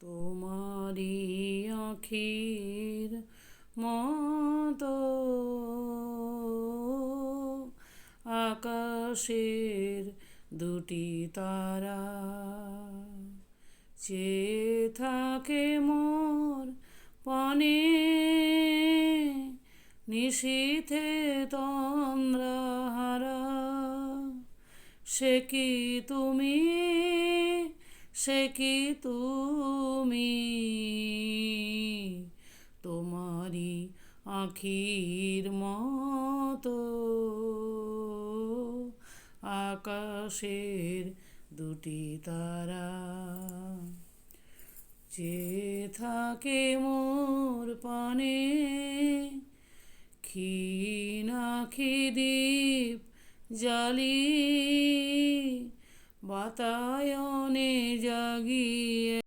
তোমারি আখির মতো আকাশের দুটি তারা চেয়ে থাকে মোর পানে নিশীথে তন্দ্রাহারা সে কি তুমি সে কি তুমি? তোমারি আখির মতো আকাশের দুটি তারা যে থাকে মোর পানে ক্ষীণাখি দ্বীপ জালি বাতায়নে জাগিয়ে